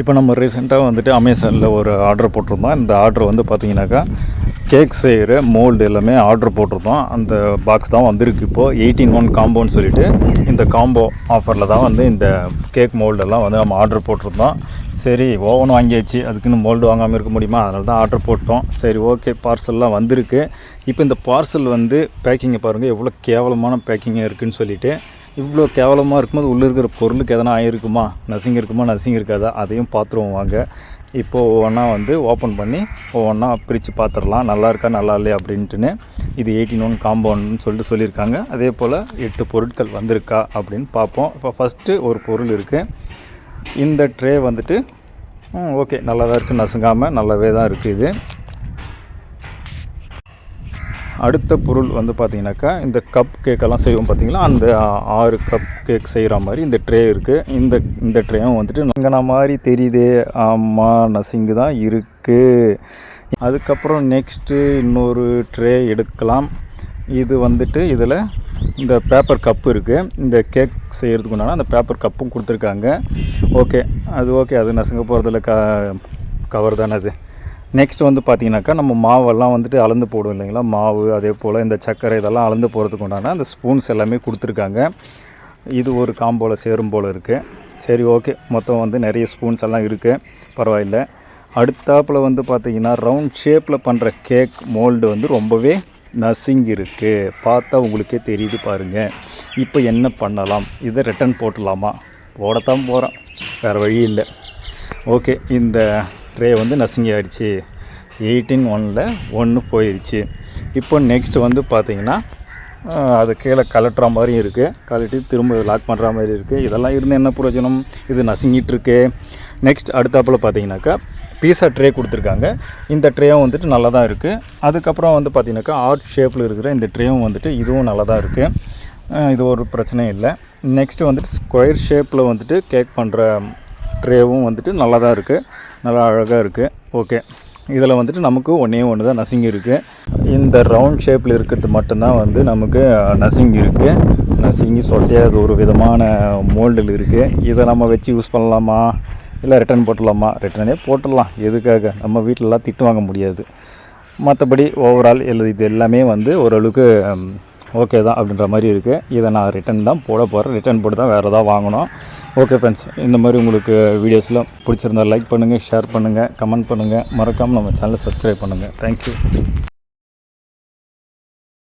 இப்போ நம்ம ரீசெண்டாக வந்துட்டு அமேசானில் ஒரு ஆர்டர் போட்டிருந்தோம். இந்த ஆர்டர் வந்து பார்த்தீங்கன்னாக்கா கேக் செய்கிற மோல்டு எல்லாமே ஆர்டர் போட்டிருந்தோம். அந்த பாக்ஸ் தான் வந்திருக்கு இப்போது எயிட்டீன் ஒன் காம்போன்னு சொல்லிட்டு இந்த காம்போ ஆஃபரில் தான் வந்து இந்த கேக் மோல்டெல்லாம் வந்து நம்ம ஆர்டர் போட்டிருந்தோம். சரி ஓவன் வாங்கியாச்சு. அதுக்குன்னு மோல்டு வாங்காமல் இருக்க முடியுமா? அதனால தான் ஆர்டர் போட்டோம். சரி ஓகே பார்சல்லாம் வந்திருக்கு. இப்போ இந்த பார்சல் வந்து பேக்கிங்கை பாருங்கள் எவ்வளோ கேவலமான பேக்கிங்காக இருக்குதுன்னு சொல்லிவிட்டு இவ்வளோ கேவலமாக இருக்கும்போது உள்ளே இருக்கிற பொருளுக்கு எதனா ஆயிருக்குமா? நசிங்க இருக்குமா நசிங்க இருக்காதா அதையும் பார்த்துருவோம் வாங்க. இப்போது ஒவ்வொன்றா வந்து ஓப்பன் பண்ணி ஒவ்வொன்றா பிரித்து பார்த்துடலாம். நல்லா இருக்கா? நல்லா இல்லையா? அப்படின்ட்டுன்னு இது எயிட்டின் ஒன் காம்பவுண்ட்னு சொல்லிட்டு சொல்லியிருக்காங்க. அதே போல் எட்டு பொருட்கள் வந்திருக்கா அப்படின்னு பார்ப்போம். இப்போ ஃபஸ்ட்டு ஒரு பொருள் இருக்குது இந்த ட்ரே வந்துட்டு ஓகே நல்லா தான் இருக்குது நசுங்காமல் நல்லாவே தான் இருக்குது இது. அடுத்த பொருள் வந்து பார்த்திங்கனாக்கா இந்த கப் கேக்கெல்லாம் செய்வோம் பார்த்திங்களா? அந்த ஆறு கப் கேக் செய்கிற மாதிரி இந்த ட்ரே இருக்குது இந்த இந்த ட்ரேயும் வந்துட்டு நங்கன மாதிரி தெரியுது. ஆமாம் நசிங்கு தான் இருக்குது அதுக்கப்புறம் நெக்ஸ்ட்டு இன்னொரு ட்ரே எடுக்கலாம். இது வந்துட்டு இதில் இந்த பேப்பர் கப்பு இருக்குது இந்த கேக் செய்கிறதுக்கு உண்டான அந்த பேப்பர் கப்பும் கொடுத்துருக்காங்க. ஓகே அது ஓகே அது நசுங்க போகிறதுல க கவர் தானே அது. நெக்ஸ்ட் வந்து பார்த்தீங்கன்னாக்கா நம்ம மாவெல்லாம் வந்துட்டு அளந்து போடும் இல்லைங்களா? மாவு அதே போல் இந்த சர்க்கரை இதெல்லாம் அளந்து போகிறதுக்கு உண்டான அந்த ஸ்பூன்ஸ் எல்லாமே கொடுத்துருக்காங்க. இது ஒரு காம்போவில் சேரும் போல் இருக்குது சரி ஓகே மொத்தம் வந்து நிறைய ஸ்பூன்ஸ் எல்லாம் இருக்குது பரவாயில்ல. அடுத்தாப்பில் வந்து பார்த்திங்கன்னா ரவுண்ட் ஷேப்பில் பண்ணுற கேக் மோல்டு வந்து ரொம்பவே நசிங்கி இருக்குது பார்த்தா உங்களுக்கே தெரியுது பாருங்கள் இப்போ என்ன பண்ணலாம்? இதை ரிட்டர்ன் போட்டுடலாமா? போடத்தான் போகிறோம் வேறு வழி இல்லை. ஓகே இந்த ட்ரே வந்து நசுங்கி ஆயிடுச்சு எயிட்டின் ஒனில் ஒன்று போயிடுச்சு இப்போ நெக்ஸ்ட் வந்து பார்த்தீங்கன்னா அது கீழே கலட்டுற மாதிரியும் இருக்குது கலட்டி திரும்ப லாக் பண்ணுற மாதிரி இருக்குது இதெல்லாம் இருந்து என்ன பிரயோஜனம்? இது நசுங்கிட்டுருக்கு. நெக்ஸ்ட் அடுத்தாப்பில் பார்த்தீங்கன்னாக்கா பீஸா ட்ரே கொடுத்துருக்காங்க. இந்த ட்ரேயும் வந்துட்டு நல்லா தான் இருக்குது அதுக்கப்புறம் வந்து பார்த்தீங்கன்னாக்கா ஆர்ட் ஷேப்பில் இருக்கிற இந்த ட்ரேவும் வந்துட்டு இதுவும் நல்லா தான் இருக்குது இது ஒரு பிரச்சனையும் இல்லை. நெக்ஸ்ட்டு வந்துட்டு ஸ்கொயர் ஷேப்பில் வந்துட்டு கேக் பண்ணுற ட்ரேவும் வந்துட்டு நல்லா தான் இருக்குது நல்லா அழகாக இருக்குது ஓகே. இதில் வந்துட்டு நமக்கு ஒன்றே ஒன்று தான் நசிங்கி இருக்குது இந்த ரவுண்ட் ஷேப்பில் இருக்கிறது மட்டும்தான் வந்து நமக்கு நசிங்கி இருக்குது நசிங்கி சொட்டையாது ஒரு விதமான மோல்டில் இருக்குது இதை நம்ம வச்சு யூஸ் பண்ணலாமா? இல்லை ரிட்டர்ன் போட்டுடலாமா? ரிட்டர்னே போட்டுடலாம். எதுக்காக? நம்ம வீட்டிலலாம் திட்டு வாங்க முடியாது. மற்றபடி ஓவரால் எழுது இது எல்லாமே வந்து ஓரளவுக்கு ஓகே தான் அப்படின்ற மாதிரி இருக்குது இதை நான் ரிட்டன் தான் போட போகிறேன் ரிட்டர்ன் போட்டு தான் வேறு ஏதாவது வாங்கணும். ஓகே ஃப்ரெண்ட்ஸ் இந்த மாதிரி உங்களுக்கு வீடியோஸ்லாம் பிடிச்சிருந்தா லைக் பண்ணுங்கள் ஷேர் பண்ணுங்கள் கமெண்ட் பண்ணுங்கள் மறக்காமல் நம்ம சேனலை சப்ஸ்கிரைப் பண்ணுங்கள் தேங்க்யூ